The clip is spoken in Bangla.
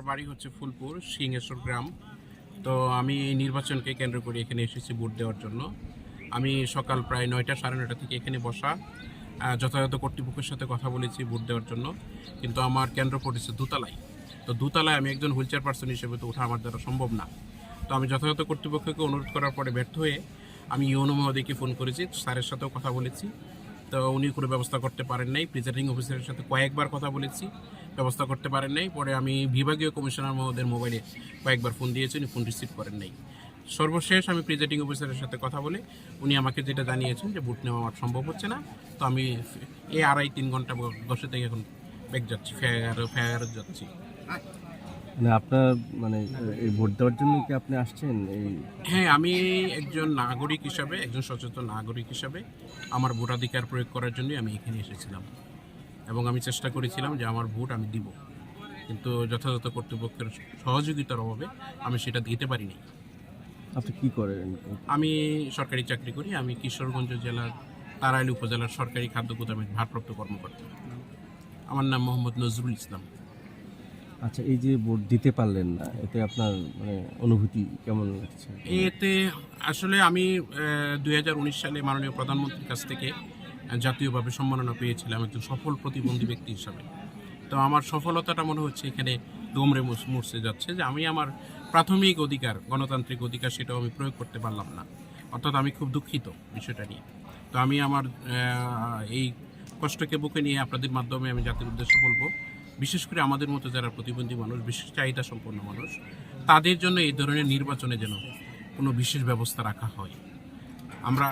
আমার বাড়ি হচ্ছে ফুলপুর, সিংহেশ্বর গ্রাম। তো আমি এই নির্বাচনকে কেন্দ্র করে এখানে এসেছি ভোট দেওয়ার জন্য। আমি সকাল প্রায় নয়টা সাড়ে নয়টা থেকে এখানে বসা যথাযথ কর্তৃপক্ষের সাথে কথা বলেছি ভোট দেওয়ার জন্য। কিন্তু আমার কেন্দ্র পড়েছে দোতলায়। তো দোতলায় আমি একজন হুইল চেয়ার পার্সন হিসেবে তো ওঠা আমার দ্বারা সম্ভব না। তো আমি যথাযথ কর্তৃপক্ষকে অনুরোধ করার পরে ব্যর্থ হয়ে আমি ইউনো মহোদয়কে ফোন করেছি, স্যারের সাথেও কথা বলেছি। তো উনি কোনো ব্যবস্থা করতে পারেন নাই। প্রিজাইডিং অফিসারের সাথে কয়েকবার কথা বলেছি, ব্যবস্থা করতে পারেন নাই। পরে আমি বিভাগীয় কমিশনার মহোদয়ের মোবাইলে কয়েকবার ফোন দিয়েছি, উনি ফোন রিসিভ করেন নাই। সর্বশেষ আমি প্রিজাইডিং অফিসারের সাথে কথা বলে উনি আমাকে যেটা জানিয়েছেন যে বুট নেওয়া আমার সম্ভব হচ্ছে না, তো আমি এই আড়াই তিন ঘণ্টা বসে থেকে এখন ব্যাগ যাচ্ছি, ফেয়ার ফেয়ার যাচ্ছি। মানে আপনার মানে এই ভোট দেওয়ার জন্য কি আপনি আসছেন? এই হ্যাঁ আমি একজন নাগরিক হিসাবে একজন সচেতন নাগরিক হিসাবে আমার ভোটাধিকার প্রয়োগ করার জন্যই আমি এখানে এসেছিলাম। এবং আমি চেষ্টা করেছিলাম যে আমার ভোট আমি দিব। কিন্তু যথাযথ কর্তৃপক্ষের সহযোগিতার অভাবে আমি সেটা দিতে পারিনি। আপনি কি করেন? আমি সরকারি চাকরি করি। আমি কিশোরগঞ্জ জেলার তারাইল উপজেলার সরকারি খাদ্য গুদামের ভারপ্রাপ্ত কর্মকর্তা। আমার নাম মোহাম্মদ নজরুল ইসলাম। আচ্ছা এই যে ভোট দিতে পারলেন না, এতে আপনার মানে অনুভূতি কেমন লাগছে? এতে আসলে আমি দু হাজার উনিশ সালে মাননীয় প্রধানমন্ত্রীর কাছ থেকে জাতীয়ভাবে সম্মাননা পেয়েছিলাম একজন সফল প্রতিবন্ধী ব্যক্তি হিসাবে। তো আমার সফলতাটা মনে হচ্ছে এখানে দমরে মুছ- যাচ্ছে যে আমি আমার প্রাথমিক অধিকার, গণতান্ত্রিক অধিকার সেটাও আমি প্রয়োগ করতে পারলাম না। অর্থাৎ আমি খুব দুঃখিত বিষয়টা নিয়ে। তো আমি আমার এই কষ্টকে বুকে নিয়ে আপনাদের মাধ্যমে আমি জাতির উদ্দেশ্যে বলব বিশেষ করে আমাদের মতো যারা প্রতিবন্ধী মানুষ, বিশেষ চাহিদা সম্পন্ন মানুষ, তাদের জন্য এই ধরনের নির্বাচনে যেন কোনো বিশেষ ব্যবস্থা রাখা হয়। আমরা